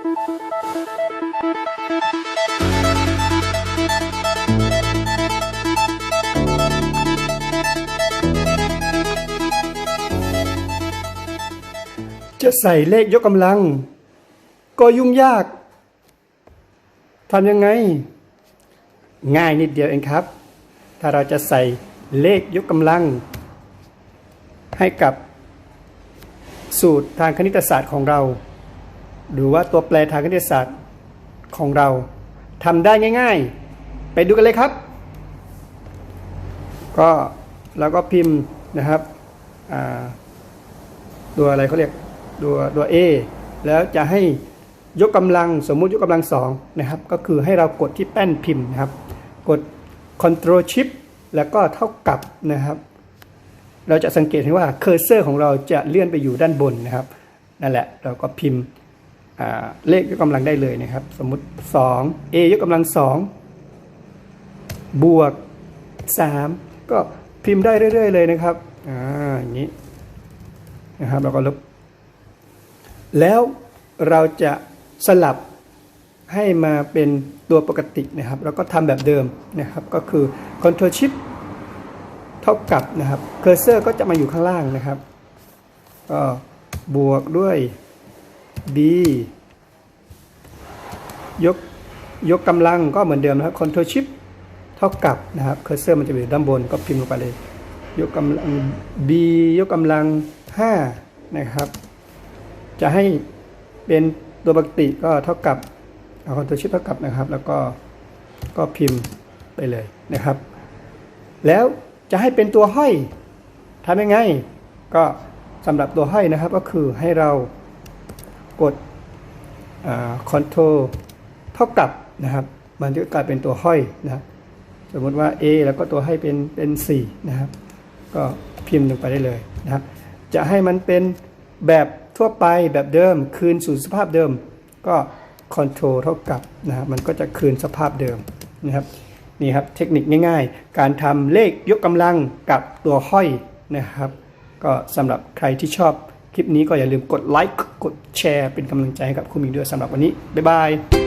จะใส่เลขยกกำลัง ก็ยุ่งยากทำยังไง ง่ายนิดเดียวเองครับ ถ้าเราจะใส่เลขยกกำลัง ให้กับสูตรทางคณิตศาสตร์ของเรา หรือว่าตัวแปรทางคณิตศาสตร์ของเราทำได้ง่าย ๆ ไปดูกันเลยครับ ก็เราก็พิมพ์นะครับตัวอะไรเขาเรียกตัวตัว A แล้วจะให้ยกกำลังสมมุติยกกำลังสองนะครับ ก็คือให้เรากดที่แป้นพิมพ์นะครับ กด Ctrl Shift แล้วก็เท่ากับนะครับ เราจะสังเกตเห็นว่าเคอร์เซอร์ของเราจะเลื่อนไปอยู่ด้านบนนะครับ นั่นแหละเราก็พิมพ์ เลขยกกำลังได้เลยนะครับ สมมุติ 2 a ยกกำลัง 2 บวก 3 ก็พิมพ์ได้เรื่อย ๆ เลยนะครับอ่าอย่างนี้นะครับเราก็ลบ แล้วเราจะสลับให้มาเป็นตัวปกตินะครับเราก็ทำแบบเดิมนะครับ ก็คือ Ctrl Shift เท่ากับนะครับ เคอร์เซอร์ก็จะมาอยู่ข้างล่างนะครับ ก็บวกด้วย b ยกยกกำลังก็เหมือนเดิมนะครับ Ctrl Shift เท่ากับนะครับ เคอร์เซอร์มันจะอยู่ด้านบนก็พิมพ์ลงไปเลย ยกกำลัง b ยกกำลัง 5 นะครับ จะให้เป็นตัวปกติก็เท่ากับเอา Ctrl Shift เท่ากับนะครับ แล้วก็ก็พิมพ์ไปเลยนะครับ แล้วจะให้เป็นตัวห้อยทำยังไง ก็สำหรับตัวห้อยนะครับก็คือให้เรา กดคอนโทรเท่ากับนะครับ มันจะกลายเป็นตัวห้อยนะสมมติว่า A แล้วก็ตัวให้เป็นเป็น4นะครับ ก็พิมพ์ลงไปได้เลยนะครับ จะให้มันเป็นแบบทั่วไปแบบเดิม คืนสู่สภาพเดิม ก็คอนโทรเท่ากับนะครับมันก็จะคืนสภาพเดิมนะครับนี่ครับเทคนิคง่ายๆ การทำเลขยกกำลังกับตัวห้อยนะครับ ก็สำหรับใครที่ชอบ คลิปนี้ก็อย่าลืมกดไลค์กดแชร์เป็นกำลังใจให้กับคุณมิงด้วยสำหรับวันนี้บ๊ายบาย